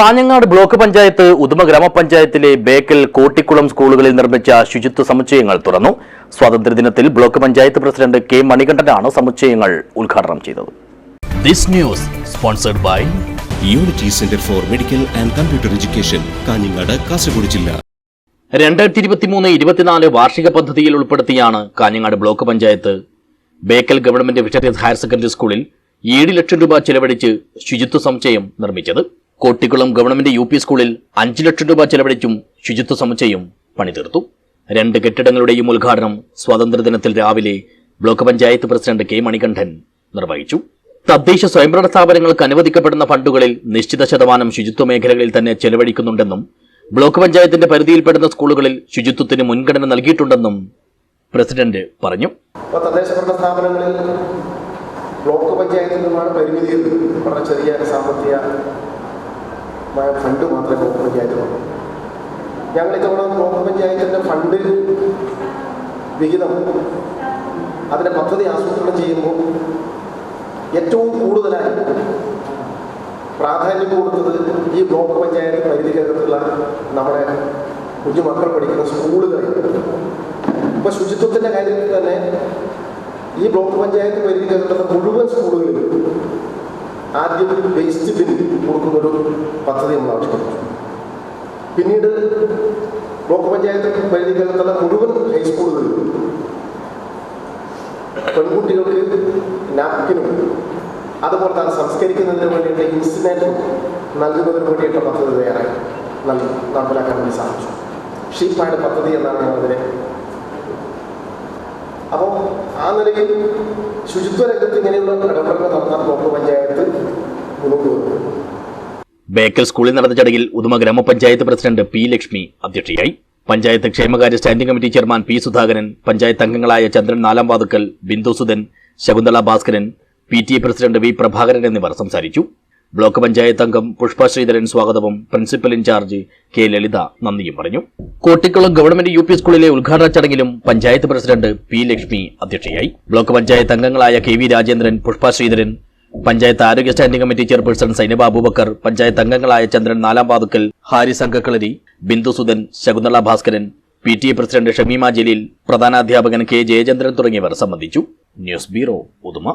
Kanhangad block panchayat Uduma ഗ്രാമപഞ്ചായത്തിലെ ബേക്കൽ കോട്ടിക്കുളം സ്കൂളുകളിൽ നിർമ്മിച്ച ശുചിത്വ സമുച്ചയങ്ങൾ തുറന്നു. സ്വാതന്ത്ര്യദിനത്തിൽ ബ്ലോക്ക് പഞ്ചായത്ത് പ്രസിഡന്റ് കെ മണികണ്ഠനാണ് സമുച്ചയങ്ങൾ ഉദ്ഘാടനം ചെയ്തത്. This news sponsored by unity centre for medical and computer education Kanhangad Kasaragod ജില്ല. രണ്ടായിരത്തി ഇരുപത്തിമൂന്ന് ഇരുപത്തിനാല് വാർഷിക പദ്ധതിയിൽ ഉൾപ്പെടുത്തിയാണ് Kanhangad block panchayat. Bekal government victorious higher secondary സ്കൂളിൽ ഏഴ് ലക്ഷം രൂപ ചെലവഴിച്ച് ശുചിത്വ സമുച്ചയം നിർമ്മിച്ചത്. കോട്ടിക്കുളം ഗവൺമെന്റ് യു പി സ്കൂളിൽ അഞ്ച് ലക്ഷം രൂപ ചെലവഴിച്ചും ശുചിത്വ സമുച്ചയം പണിതീർത്തു. രണ്ട് കെട്ടിടങ്ങളുടെയും ഉദ്ഘാടനം സ്വാതന്ത്ര്യദിനത്തിൽ രാവിലെ block panchayat president K Manikandan നിർവഹിച്ചു. തദ്ദേശ സ്വയംഭരണ സ്ഥാപനങ്ങൾക്ക് അനുവദിക്കപ്പെടുന്ന ഫണ്ടുകളിൽ നിശ്ചിത ശതമാനം ശുചിത്വ മേഖലകളിൽ തന്നെ ചെലവഴിക്കുന്നുണ്ടെന്നും ബ്ലോക്ക് പഞ്ചായത്തിന്റെ പരിധിയിൽപ്പെടുന്ന സ്കൂളുകളിൽ ശുചിത്വത്തിന് മുൻഗണന നൽകിയിട്ടുണ്ടെന്നും പ്രസിഡന്റ് പറഞ്ഞു. തദ്ദേശ ഭരണ സ്ഥാപനങ്ങളിൽ ബ്ലോക്ക് പഞ്ചായത്തിൽ നിന്നാണ് പരിമിതി വളരെ ചെറിയ സാമ്പത്തികമായ ഫണ്ട് മാത്രമേ ബ്ലോക്ക് പഞ്ചായത്തിനുള്ളൂ ഞങ്ങൾ ഇത്തവണ ബ്ലോക്ക് പഞ്ചായത്തിന്റെ ഫണ്ട് വിഹിതം അതിന്റെ പദ്ധതി ആസൂത്രണം ചെയ്യുമ്പോൾ ഏറ്റവും കൂടുതലായി പ്രാധാന്യം കൊടുത്തത് ഈ ബ്ലോക്ക് പഞ്ചായത്ത് പരിധിക്കകത്തുള്ള നമ്മുടെ കുഞ്ഞുമക്കൾ പഠിക്കുന്ന സ്കൂളുകളിൽ ഇപ്പൊ ശുചിത്വത്തിന്റെ കാര്യത്തിൽ തന്നെ ഈ ബ്ലോക്ക് പഞ്ചായത്ത് പരിധിക്കകത്തുള്ള മുഴുവൻ സ്കൂളുകളിലും ആദ്യം വേസ്റ്റ് ബിൻ കൊടുക്കുന്നൊരു പദ്ധതി നമ്മൾ ആവിഷ്കരിച്ചു പിന്നീട് ബ്ലോക്ക് പഞ്ചായത്ത് പരിധിക്കകത്തുള്ള മുഴുവൻ ഹൈസ്കൂളുകളിലും പെൺകുട്ടികൾക്ക് നാപ്കിനും അതുപോലെ തന്നെ സംസ്കരിക്കുന്നതിന് വേണ്ടിയിട്ട് ഇൻസിഡന്റും നൽകുന്നതിന് വേണ്ടിയിട്ടുള്ള പദ്ധതി തയ്യാറായി നൽകി നടപ്പിലാക്കാൻ വേണ്ടി സാധിച്ചു. ഷീപ്പായുടെ പദ്ധതി എന്നാണ് ഞങ്ങളതിനെ അപ്പോൾ ആ നിലയിൽ ശുചിത്വ രംഗത്ത് ഇങ്ങനെയുള്ള ഇടപെടലുകൾ നടത്താൻ ബ്ലോക്ക് പഞ്ചായത്ത് മുന്നോട്ട് വന്നു. ബേക്കൽ സ്കൂളിൽ നടന്ന ചടങ്ങിൽ ഉദുമ ഗ്രാമപഞ്ചായത്ത് പ്രസിഡന്റ് പി ലക്ഷ്മി അധ്യക്ഷയായി. പഞ്ചായത്ത് ക്ഷേമകാര്യ standing committee chairman P Sudhakaran panchayat അംഗങ്ങളായ Chandran Nalam Vathukkal Bindu Sudhan Shakuntala Bhaskaran P T A president V Prabhakaran എന്നിവർ സംസാരിച്ചു. ബ്ലോക്ക് പഞ്ചായത്ത് അംഗം പുഷ്പ ശ്രീധരൻ സ്വാഗതവും പ്രിൻസിപ്പൽ ഇൻചാർജ് കെ ലളിത നന്ദിയും പറഞ്ഞു. കോട്ടിക്കുളം ഗവൺമെന്റ് യു പി സ്കൂളിലെ ഉദ്ഘാടന ചടങ്ങിലും പഞ്ചായത്ത് പ്രസിഡന്റ് പി ലക്ഷ്മി അധ്യക്ഷയായി. ബ്ലോക്ക് പഞ്ചായത്ത് അംഗങ്ങളായ കെ വി രാജേന്ദ്രൻ പുഷ്പ ശ്രീധരൻ പഞ്ചായത്ത് ആരോഗ്യ standing committee chairperson Zainaba Abubakar panchayat അംഗങ്ങളായ Chandran Nalam Vathukkal Haris Ankakkalari Bindu Sudhan Shakuntala Bhaskaran P T A president Shamima Jaleel പ്രധാനാധ്യാപകൻ K Jayachandran തുടങ്ങിയവർ സംബന്ധിച്ചു. News bureau Uduma.